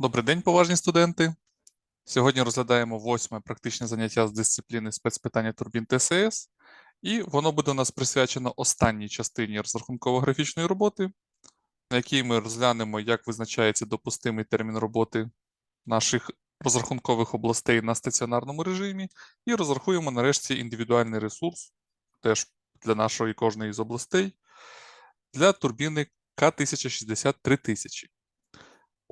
Добрий день, поважні студенти. Сьогодні розглядаємо восьме практичне заняття з дисципліни спецпитання турбін ТСС, і воно буде у нас присвячено останній частині розрахунково-графічної роботи, на якій ми розглянемо, як визначається допустимий термін роботи наших розрахункових областей на стаціонарному режимі, і розрахуємо нарешті індивідуальний ресурс, теж для нашої кожної з областей, для турбіни К1060 3000.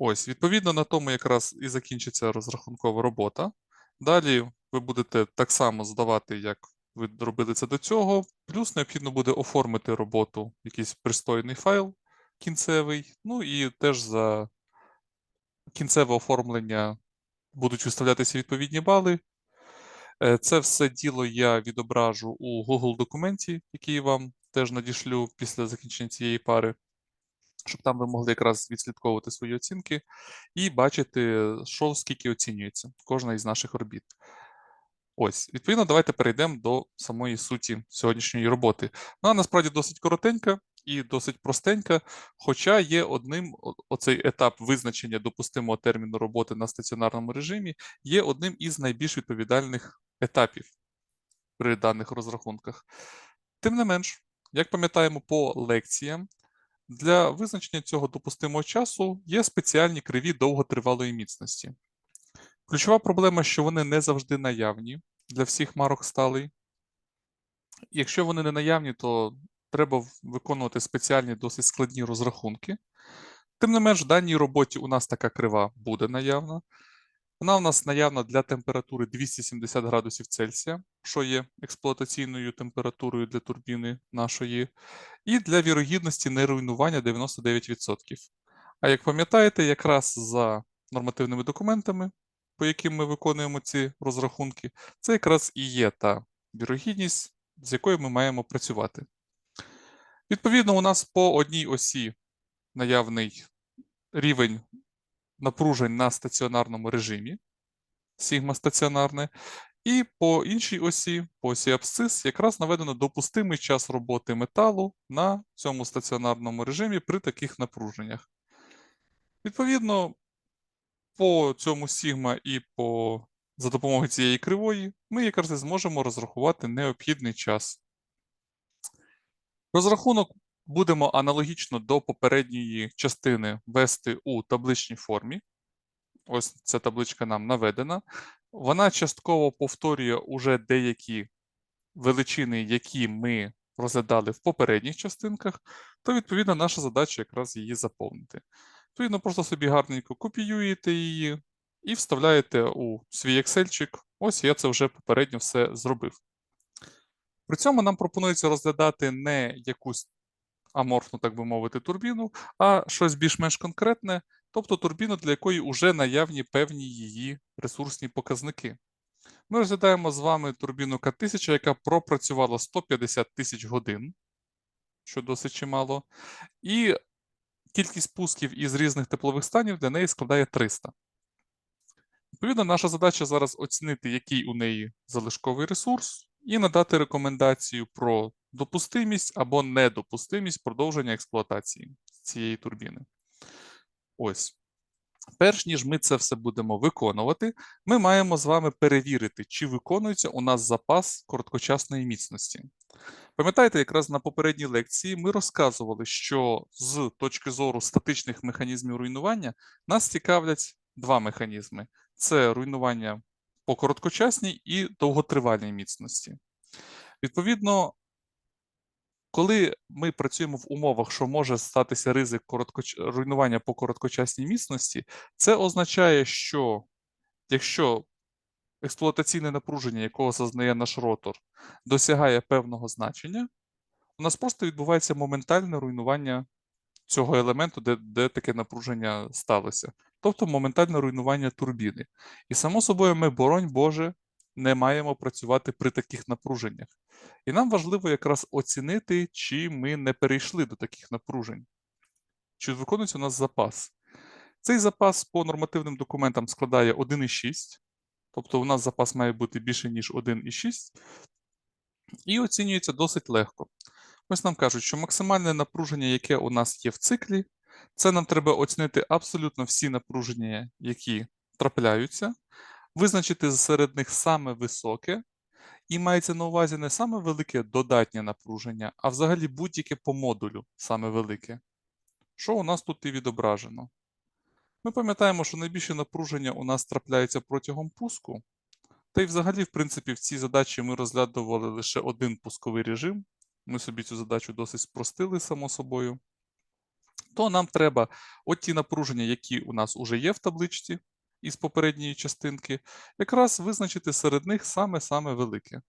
Ось, відповідно на тому якраз і закінчиться розрахункова робота. Далі ви будете так само здавати, як ви робили це до цього. Плюс необхідно буде оформити роботу якийсь пристойний файл кінцевий. Ну і теж за кінцеве оформлення будуть виставлятися відповідні бали. Е, Це все діло я відображу у Google документі, який вам теж надішлю після закінчення цієї пари щоб там ви могли якраз відслідковувати свої оцінки і бачити, що скільки оцінюється кожна із наших орбіт. Ось, відповідно, давайте перейдемо до самої суті сьогоднішньої роботи. Вона насправді досить коротенька і досить простенька, хоча є одним оцей етап визначення допустимого терміну роботи на стаціонарному режимі, є одним із найбільш відповідальних етапів при даних розрахунках. Тим не менш, як пам'ятаємо по лекціям, для визначення цього допустимого часу є спеціальні криві довготривалої міцності. Ключова проблема, що вони не завжди наявні для всіх марок сталий. Якщо вони не наявні, то треба виконувати спеціальні досить складні розрахунки. Тим не менш, в даній роботі у нас така крива буде наявна. Вона у нас наявна для температури 270 градусів Цельсія, що є експлуатаційною температурою для турбіни нашої, і для вірогідності неруйнування 99%. А як пам'ятаєте, якраз за нормативними документами, по яким ми виконуємо ці розрахунки, це якраз і є та вірогідність, з якою ми маємо працювати. Відповідно, у нас по одній осі наявний рівень напружень на стаціонарному режимі, сігма стаціонарне, і по іншій осі, по осі абсцис, якраз наведено допустимий час роботи металу на цьому стаціонарному режимі при таких напруженнях. Відповідно, по цьому сігма і по, за допомогою цієї кривої ми якраз і зможемо розрахувати необхідний час. Розрахунок будемо аналогічно до попередньої частини вести у табличній формі. Ось ця табличка нам наведена. Вона частково повторює уже деякі величини, які ми розглядали в попередніх частинках, то відповідно наша задача якраз її заповнити. Відповідно, просто собі гарненько копіюєте її і вставляєте у свій Excel. Ось я це вже попередньо все зробив. При цьому нам пропонується розглядати не якусь аморфну, так би мовити, турбіну, а щось більш-менш конкретне, тобто турбіну, для якої вже наявні певні її ресурсні показники. Ми розглядаємо з вами турбіну К1000, яка пропрацювала 150 тисяч годин, що досить чимало, і кількість пусків із різних теплових станів для неї складає 300. Відповідно, наша задача зараз оцінити, який у неї залишковий ресурс, і надати рекомендацію про допустимість або недопустимість продовження експлуатації цієї турбіни. Ось. Перш ніж ми це все будемо виконувати, ми маємо з вами перевірити, чи виконується у нас запас короткочасної міцності. Пам'ятаєте, якраз на попередній лекції ми розказували, що з точки зору статичних механізмів руйнування нас цікавлять два механізми: це руйнування по короткочасній і довготривалій міцності. Відповідно, коли ми працюємо в умовах, що може статися ризик короткоч... руйнування по короткочасній міцності, це означає, що якщо експлуатаційне напруження, якого зазнає наш ротор, досягає певного значення, у нас просто відбувається моментальне руйнування цього елементу, де, де таке напруження сталося. Тобто моментальне руйнування турбіни. І само собою, ми, боронь Боже, не маємо працювати при таких напруженнях. І нам важливо якраз оцінити, чи ми не перейшли до таких напружень, чи виконується у нас запас. Цей запас по нормативним документам складає 1,6, тобто у нас запас має бути більше, ніж 1,6, і оцінюється досить легко. Ось нам кажуть, що максимальне напруження, яке у нас є в циклі, Це нам треба оцінити абсолютно всі напруження, які трапляються, визначити серед них саме високе, і мається на увазі не саме велике додатнє напруження, а взагалі будь-яке по модулю саме велике. Що у нас тут і відображено? Ми пам'ятаємо, що найбільше напруження у нас трапляється протягом пуску. Та й взагалі, в принципі, в цій задачі ми розглядували лише один пусковий режим. Ми собі цю задачу досить спростили, само собою. То нам треба от ті напруження, які у нас вже є в табличці із попередньої частинки, якраз визначити серед них саме-саме велике.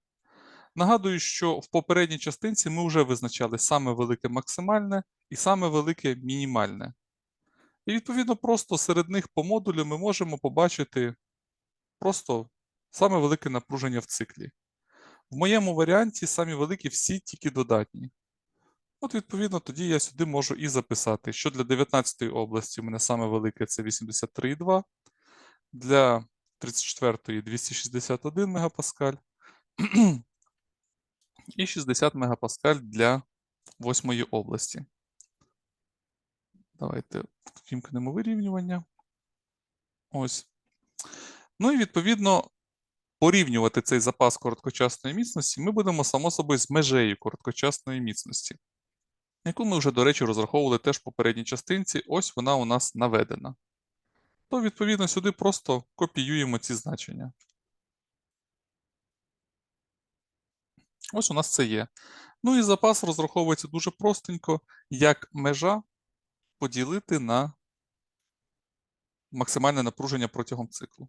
Нагадую, що в попередній частинці ми вже визначали саме велике максимальне і саме велике мінімальне. І відповідно просто серед них по модулю ми можемо побачити просто саме велике напруження в циклі. В моєму варіанті самі великі всі тільки додатні. От, відповідно, тоді я сюди можу і записати, що для 19 області у мене саме велике це 83,2, для 34 261 МПа і 60 МПа для 8 області. Давайте вімкнемо вирівнювання. Ось. Ну і відповідно порівнювати цей запас короткочасної міцності ми будемо, само собою, з межею короткочасної міцності, яку ми вже, до речі, розраховували теж в попередній частинці. Ось вона у нас наведена. То, відповідно, сюди просто копіюємо ці значення. Ось у нас це є. Ну і запас розраховується дуже простенько, як межа поділити на максимальне напруження протягом циклу.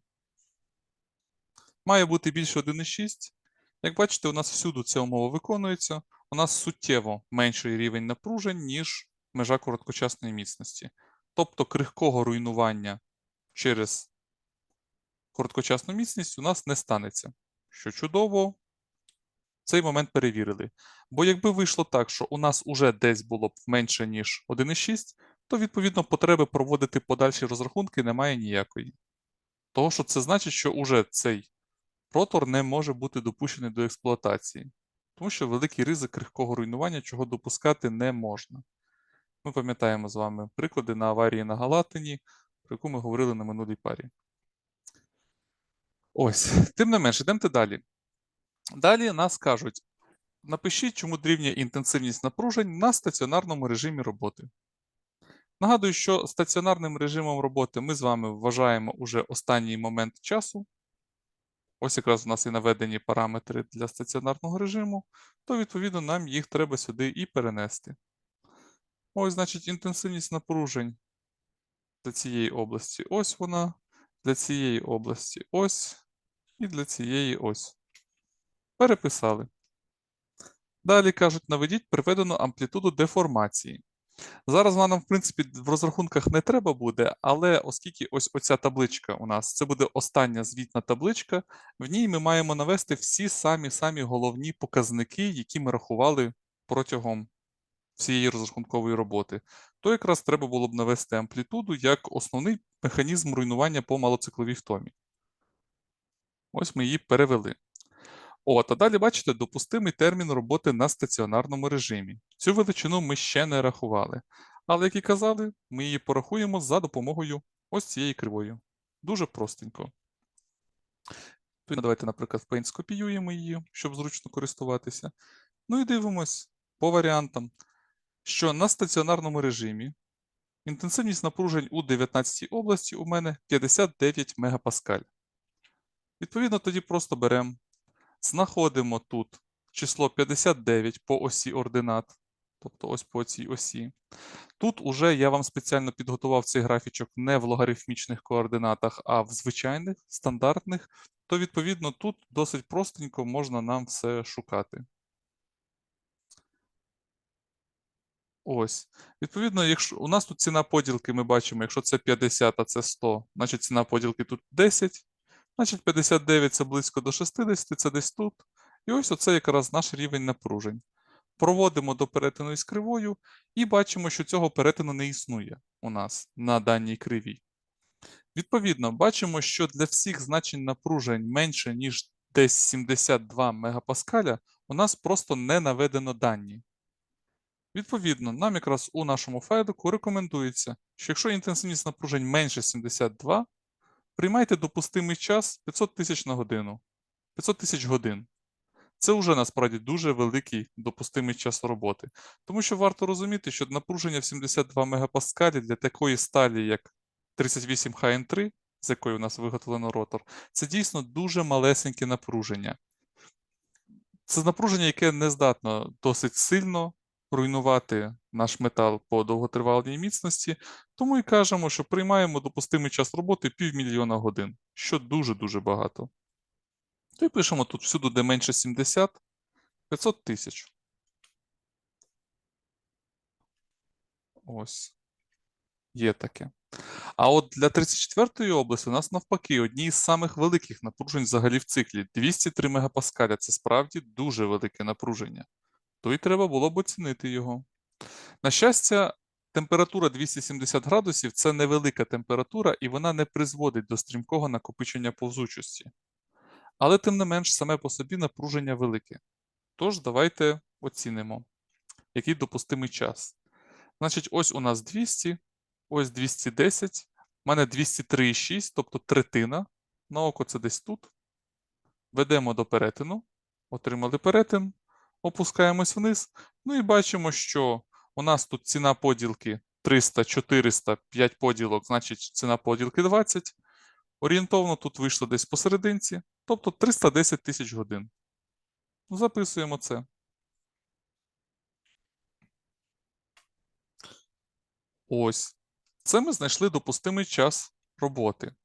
Має бути більше 1,6. Як бачите, у нас всюди ця умова виконується. У нас суттєво менший рівень напружень, ніж межа короткочасної міцності. Тобто крихкого руйнування через короткочасну міцність у нас не станеться. Що чудово, цей момент перевірили. Бо якби вийшло так, що у нас уже десь було б менше, ніж 1,6, то відповідно потреби проводити подальші розрахунки немає ніякої. Того, що це значить, що уже цей ротор не може бути допущений до експлуатації, тому що великий ризик крихкого руйнування, чого допускати не можна. Ми пам'ятаємо з вами приклади на аварії на Галатині, про яку ми говорили на минулій парі. Ось, тим не менше, йдемте далі. Далі нас кажуть: напишіть, чому дорівнює інтенсивність напружень на стаціонарному режимі роботи. Нагадую, що стаціонарним режимом роботи ми з вами вважаємо уже останній момент часу. Ось якраз у нас і наведені параметри для стаціонарного режиму, то, відповідно, нам їх треба сюди і перенести. Ось, значить, інтенсивність напружень для цієї області ось вона, для цієї області ось, і для цієї ось. Переписали. Далі кажуть, наведіть приведену амплітуду деформації. Зараз вона нам, в принципі, в розрахунках не треба буде, але оскільки ось оця табличка у нас, це буде остання звітна табличка, в ній ми маємо навести всі самі-самі головні показники, які ми рахували протягом всієї розрахункової роботи. То якраз треба було б навести амплітуду як основний механізм руйнування по малоцикловій втомі. Ось ми її перевели. От, а далі, бачите, допустимий термін роботи на стаціонарному режимі. Цю величину ми ще не рахували. Але, як і казали, ми її порахуємо за допомогою ось цієї кривої. Дуже простенько. Давайте, наприклад, в Paint скопіюємо її, щоб зручно користуватися. Ну і дивимось по варіантам, що на стаціонарному режимі інтенсивність напружень у 19 області у мене 59 МПа. Відповідно, тоді просто беремо Знаходимо тут число 59 по осі ординат, тобто ось по цій осі. Тут уже я вам спеціально підготував цей графічок не в логарифмічних координатах, а в звичайних, стандартних, то, відповідно, тут досить простенько можна нам все шукати. Ось. Відповідно, якщо у нас тут ціна поділки, ми бачимо, якщо це 50, а це 100, значить ціна поділки тут 10. Значить, 59 це близько до 60, це десь тут. І ось оце якраз наш рівень напружень. Проводимо до перетину із кривою і бачимо, що цього перетину не існує у нас на даній кривій. Відповідно, бачимо, що для всіх значень напружень менше, ніж десь 72 МПа, у нас просто не наведено дані. Відповідно, нам якраз у нашому файлику рекомендується, що якщо інтенсивність напружень менше 72, приймайте допустимий час 500 тисяч на годину. 500 тисяч годин. Це вже насправді дуже великий допустимий час роботи. Тому що варто розуміти, що напруження в 72 мегапаскалі для такої сталі, як 38 HN3, з якої у нас виготовлено ротор, це дійсно дуже малесеньке напруження. Це напруження, яке не здатно досить сильно руйнувати наш метал по довготривалій міцності, тому і кажемо, що приймаємо допустимий час роботи півмільйона годин, що дуже-дуже багато. То і пишемо тут всюди, де менше 70, 500 тисяч. Ось. Є таке. А от для 34-ї області у нас навпаки одні із самих великих напружень взагалі в циклі 203 мегапаскаля. Це справді дуже велике напруження. То й треба було б оцінити його. На щастя, температура 270 градусів це невелика температура, і вона не призводить до стрімкого накопичення повзучості. Але, тим не менш, саме по собі напруження велике. Тож, давайте оцінимо, який допустимий час. Значить, ось у нас 200, ось 210, у мене 203,6, тобто третина. На око це десь тут. Ведемо до перетину, отримали перетин, опускаємось вниз. Ну і бачимо, що у нас тут ціна поділки 300, 400, 5 поділок, значить ціна поділки 20. Орієнтовно тут вийшло десь посерединці, тобто 310 тисяч годин. Ну, Записуємо це. Ось. Це ми знайшли допустимий час роботи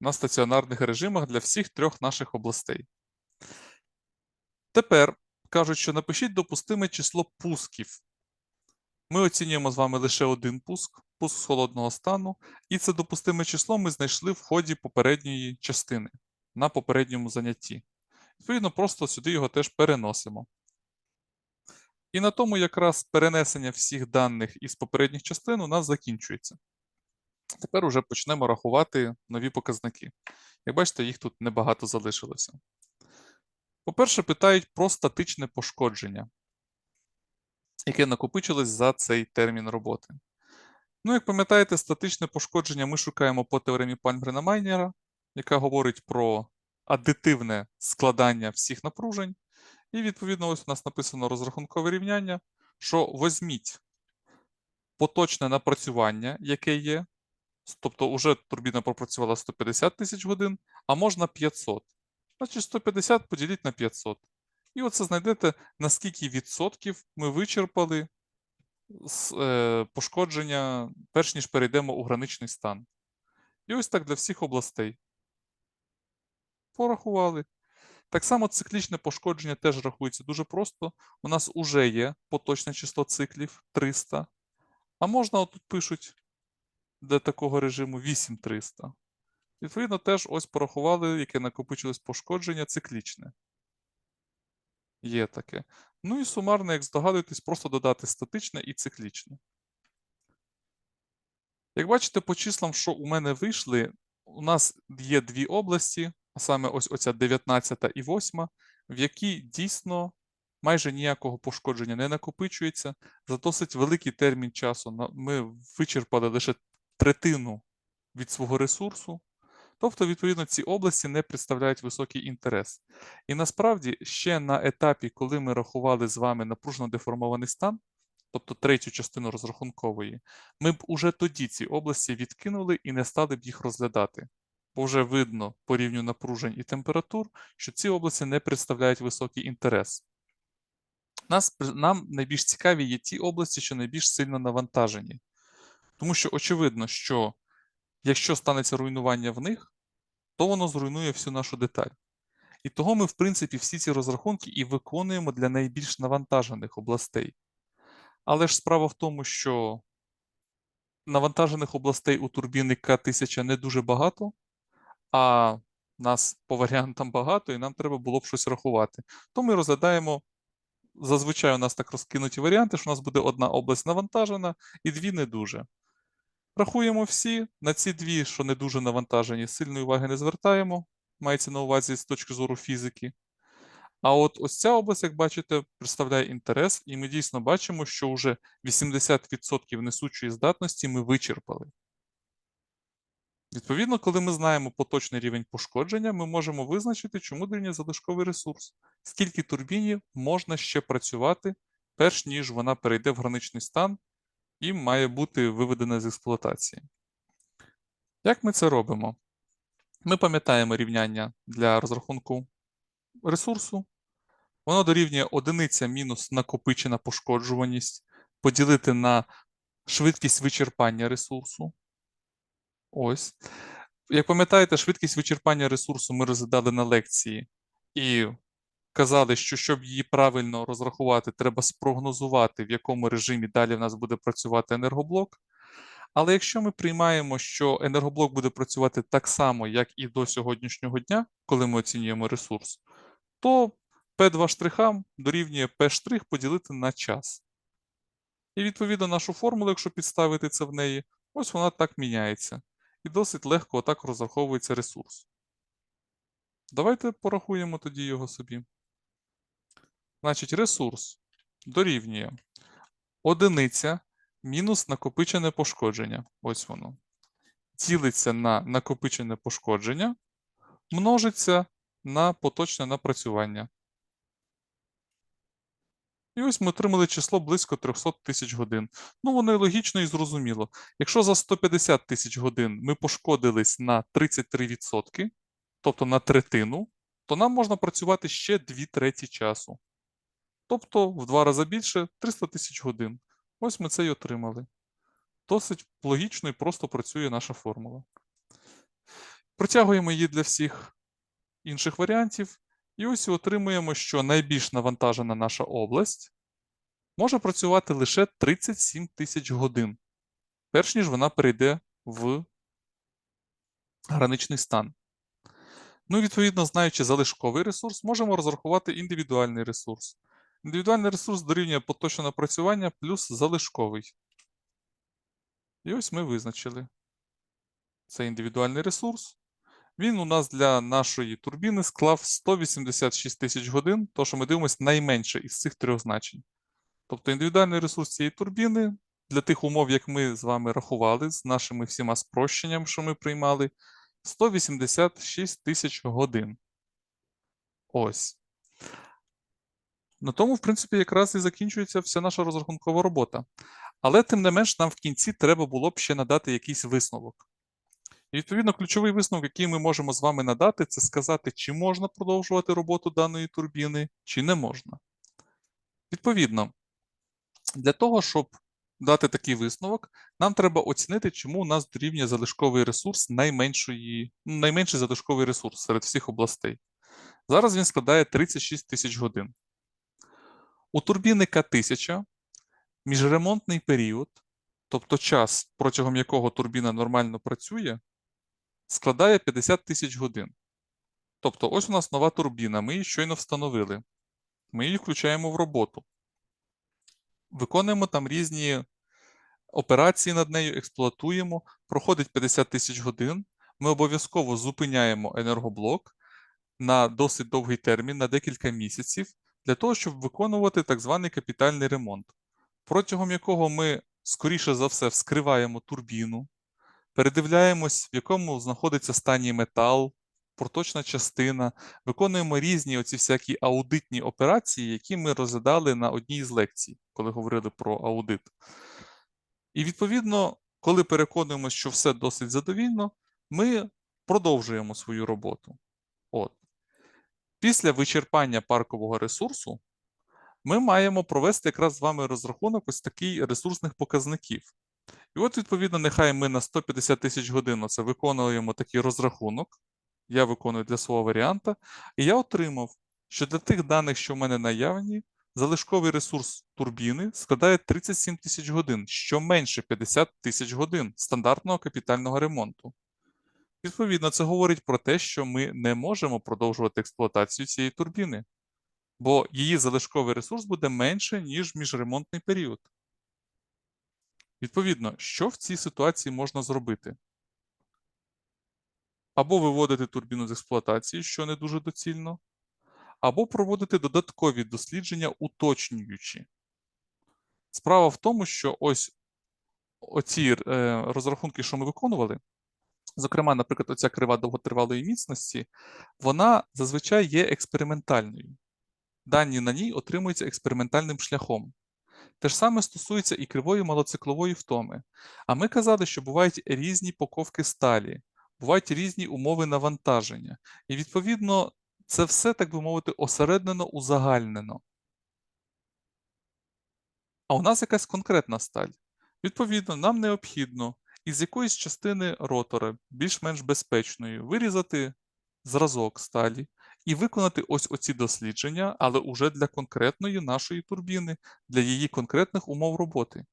на стаціонарних режимах для всіх трьох наших областей. Тепер кажуть, що напишіть допустиме число пусків. Ми оцінюємо з вами лише один пуск, пуск з холодного стану, і це допустиме число ми знайшли в ході попередньої частини на попередньому занятті. Відповідно, просто сюди його теж переносимо. І на тому якраз перенесення всіх даних із попередніх частин у нас закінчується. Тепер уже почнемо рахувати нові показники. Як бачите, їх тут небагато залишилося. По-перше, питають про статичне пошкодження, яке накопичилось за цей термін роботи. Ну, як пам'ятаєте, статичне пошкодження ми шукаємо по теоремі пальмгрена майнера яка говорить про аддитивне складання всіх напружень. І, відповідно, ось у нас написано розрахункове рівняння, що возьміть поточне напрацювання, яке є, тобто вже турбіна пропрацювала 150 тисяч годин, а можна 500. Значить, 150 поділіть на 500. І оце знайдете, наскільки відсотків ми вичерпали з, е, пошкодження, перш ніж перейдемо у граничний стан. І ось так для всіх областей. Порахували. Так само циклічне пошкодження теж рахується дуже просто. У нас вже є поточне число циклів 300. А можна, отут пишуть для такого режиму 8300. Відповідно, теж ось порахували, яке накопичилось пошкодження циклічне. Є таке. Ну і сумарно, як здогадуєтесь, просто додати статичне і циклічне. Як бачите, по числам, що у мене вийшли, у нас є дві області, а саме ось оця 19 і 8, в якій дійсно майже ніякого пошкодження не накопичується. За досить великий термін часу ми вичерпали лише третину від свого ресурсу. Тобто, відповідно, ці області не представляють високий інтерес. І насправді ще на етапі, коли ми рахували з вами напружено деформований стан, тобто третю частину розрахункової, ми б уже тоді ці області відкинули і не стали б їх розглядати бо вже видно по рівню напружень і температур, що ці області не представляють високий інтерес. Нас, Нам найбільш цікаві є ті області, що найбільш сильно навантажені. Тому що очевидно, що якщо станеться руйнування в них, то воно зруйнує всю нашу деталь. І того ми, в принципі, всі ці розрахунки і виконуємо для найбільш навантажених областей. Але ж справа в тому, що навантажених областей у турбіни К1000 не дуже багато, а нас по варіантам багато, і нам треба було б щось рахувати. То ми розглядаємо. Зазвичай у нас так розкинуті варіанти, що у нас буде одна область навантажена і дві не дуже. Рахуємо всі. На ці дві, що не дуже навантажені, сильної уваги не звертаємо. Мається на увазі з точки зору фізики. А от ось ця область, як бачите, представляє інтерес, і ми дійсно бачимо, що вже 80% несучої здатності ми вичерпали. Відповідно, коли ми знаємо поточний рівень пошкодження, ми можемо визначити, чому дорівнює залишковий ресурс, скільки турбіні можна ще працювати, перш ніж вона перейде в граничний стан і має бути виведена з експлуатації. Як ми це робимо? Ми пам'ятаємо рівняння для розрахунку ресурсу. Воно дорівнює одиниця мінус накопичена пошкоджуваність поділити на швидкість вичерпання ресурсу. Ось. Як пам'ятаєте, швидкість вичерпання ресурсу ми розглядали на лекції і казали, що щоб її правильно розрахувати, треба спрогнозувати, в якому режимі далі в нас буде працювати енергоблок. Але якщо ми приймаємо, що енергоблок буде працювати так само, як і до сьогоднішнього дня, коли ми оцінюємо ресурс, то P2 штрихам дорівнює P штрих поділити на час. І відповідно нашу формулу, якщо підставити це в неї, ось вона так міняється. І досить легко отак розраховується ресурс. Давайте порахуємо тоді його собі. Значить, ресурс дорівнює одиниця мінус накопичене пошкодження. Ось воно. Ділиться на накопичене пошкодження, множиться на поточне напрацювання. І ось ми отримали число близько 300 тисяч годин. Ну, воно і логічно і зрозуміло. Якщо за 150 тисяч годин ми пошкодились на 33%, тобто на третину, то нам можна працювати ще 2 треті часу. Тобто в два рази більше 300 тисяч годин. Ось ми це й отримали. Досить логічно і просто працює наша формула. Протягуємо її для всіх інших варіантів. І ось отримуємо, що найбільш навантажена наша область може працювати лише 37 тисяч годин, перш ніж вона перейде в граничний стан. Ну, відповідно, знаючи залишковий ресурс, можемо розрахувати індивідуальний ресурс. Індивідуальний ресурс дорівнює поточне напрацювання плюс залишковий. І ось ми визначили. Це індивідуальний ресурс. Він у нас для нашої турбіни склав 186 тисяч годин, то що ми дивимося найменше із цих трьох значень. Тобто індивідуальний ресурс цієї турбіни для тих умов, як ми з вами рахували, з нашими всіма спрощеннями, що ми приймали, 186 тисяч годин. Ось. На тому, в принципі, якраз і закінчується вся наша розрахункова робота. Але, тим не менш, нам в кінці треба було б ще надати якийсь висновок. І, відповідно, ключовий висновок, який ми можемо з вами надати, це сказати, чи можна продовжувати роботу даної турбіни, чи не можна. Відповідно, для того, щоб дати такий висновок, нам треба оцінити, чому у нас дорівнює залишковий ресурс найменшої, найменший залишковий ресурс серед всіх областей. Зараз він складає 36 тисяч годин. У турбіни К1000 міжремонтний період, тобто час, протягом якого турбіна нормально працює, складає 50 тисяч годин. Тобто, ось у нас нова турбіна, ми її щойно встановили. Ми її включаємо в роботу. Виконуємо там різні операції над нею, експлуатуємо, проходить 50 тисяч годин. Ми обов'язково зупиняємо енергоблок на досить довгий термін, на декілька місяців, для того, щоб виконувати так званий капітальний ремонт, протягом якого ми, скоріше за все, вскриваємо турбіну, передивляємось, в якому знаходиться стані метал, проточна частина, виконуємо різні оці всякі аудитні операції, які ми розглядали на одній з лекцій, коли говорили про аудит. І відповідно, коли переконуємося, що все досить задовільно, ми продовжуємо свою роботу. Після вичерпання паркового ресурсу ми маємо провести якраз з вами розрахунок ось такий ресурсних показників. І от, відповідно, нехай ми на 150 тисяч годин це виконуємо такий розрахунок. Я виконую для свого варіанта. І я отримав, що для тих даних, що в мене наявні, залишковий ресурс турбіни складає 37 тисяч годин, що менше 50 тисяч годин стандартного капітального ремонту. Відповідно, це говорить про те, що ми не можемо продовжувати експлуатацію цієї турбіни, бо її залишковий ресурс буде менше, ніж міжремонтний період. Відповідно, що в цій ситуації можна зробити? Або виводити турбіну з експлуатації, що не дуже доцільно, або проводити додаткові дослідження, уточнюючи. Справа в тому, що ось оці е, розрахунки, що ми виконували, зокрема, наприклад, оця крива довготривалої міцності, вона зазвичай є експериментальною. Дані на ній отримуються експериментальним шляхом. Те ж саме стосується і кривої малоциклової втоми. А ми казали, що бувають різні поковки сталі, бувають різні умови навантаження. І, відповідно, це все, так би мовити, осереднено узагальнено. А у нас якась конкретна сталь. Відповідно, нам необхідно із якоїсь частини ротора, більш-менш безпечної, вирізати зразок сталі і виконати ось оці дослідження, але уже для конкретної нашої турбіни, для її конкретних умов роботи.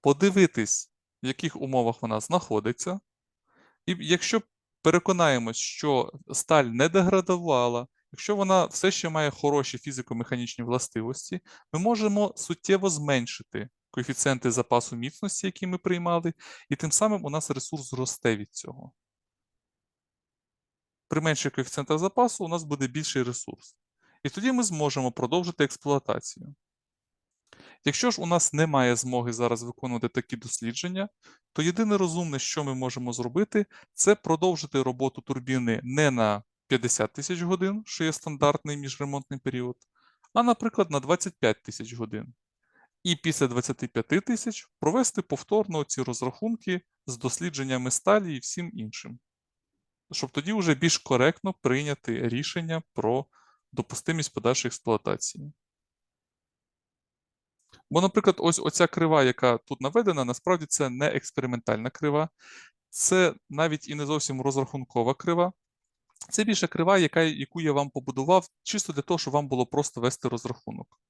Подивитись, в яких умовах вона знаходиться. І якщо переконаємось, що сталь не деградувала, якщо вона все ще має хороші фізико-механічні властивості, ми можемо суттєво зменшити коефіцієнти запасу міцності, які ми приймали, і тим самим у нас ресурс зросте від цього. При менших коефіцієнтах запасу у нас буде більший ресурс. І тоді ми зможемо продовжити експлуатацію. Якщо ж у нас немає змоги зараз виконувати такі дослідження, то єдине розумне, що ми можемо зробити, це продовжити роботу турбіни не на 50 тисяч годин, що є стандартний міжремонтний період, а, наприклад, на 25 тисяч годин. І після 25 тисяч провести повторно ці розрахунки з дослідженнями сталі і всім іншим. Щоб тоді вже більш коректно прийняти рішення про допустимість подальшої експлуатації. Бо, наприклад, ось оця крива, яка тут наведена, насправді це не експериментальна крива, це навіть і не зовсім розрахункова крива. Це більше крива, яка, яку я вам побудував, чисто для того, щоб вам було просто вести розрахунок.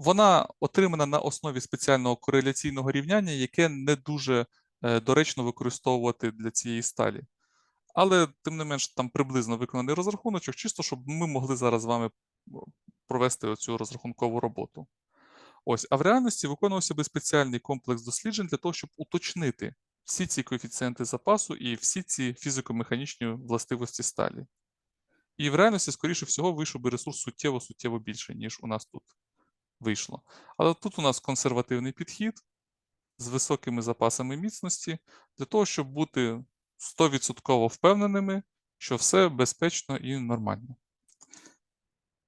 Вона отримана на основі спеціального кореляційного рівняння, яке не дуже е, доречно використовувати для цієї сталі. Але, тим не менш, там приблизно виконаний розрахуночок, чисто щоб ми могли зараз з вами провести оцю розрахункову роботу. Ось, а в реальності виконувався би спеціальний комплекс досліджень для того, щоб уточнити всі ці коефіцієнти запасу і всі ці фізико-механічні властивості сталі. І в реальності, скоріше всього, вийшов би ресурс суттєво-суттєво більше, ніж у нас тут вийшло. Але тут у нас консервативний підхід з високими запасами міцності для того, щоб бути 100% впевненими, що все безпечно і нормально.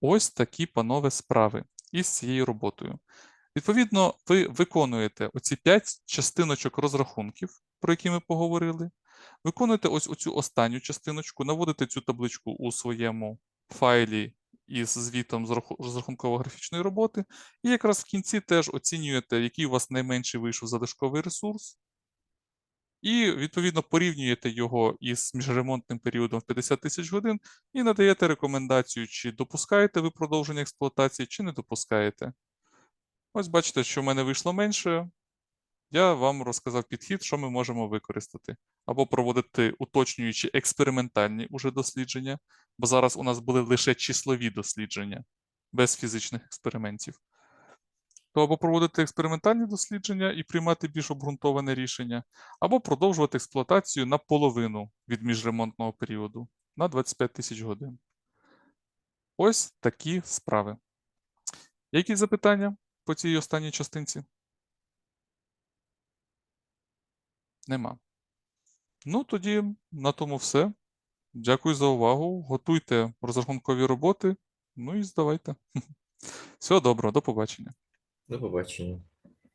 Ось такі, панове, справи із цією роботою. Відповідно, ви виконуєте оці 5 частиночок розрахунків, про які ми поговорили. Виконуєте ось оцю останню частиночку, наводите цю табличку у своєму файлі із звітом з розрахунково-графічної роботи, і якраз в кінці теж оцінюєте, який у вас найменший вийшов залишковий ресурс. І, відповідно, порівнюєте його із міжремонтним періодом в 50 тисяч годин і надаєте рекомендацію, чи допускаєте ви продовження експлуатації, чи не допускаєте. Ось бачите, що в мене вийшло менше. Я вам розказав підхід, що ми можемо використати. Або проводити уточнюючі експериментальні уже дослідження, бо зараз у нас були лише числові дослідження без фізичних експериментів. То або проводити експериментальні дослідження і приймати більш обґрунтоване рішення, або продовжувати експлуатацію на половину від міжремонтного періоду на 25 тисяч годин. Ось такі справи. Які запитання по цій останній частинці? Нема. Ну, тоді на тому все. Дякую за увагу. Готуйте розрахункові роботи. Ну і здавайте. Всього доброго, до побачення. До побачення.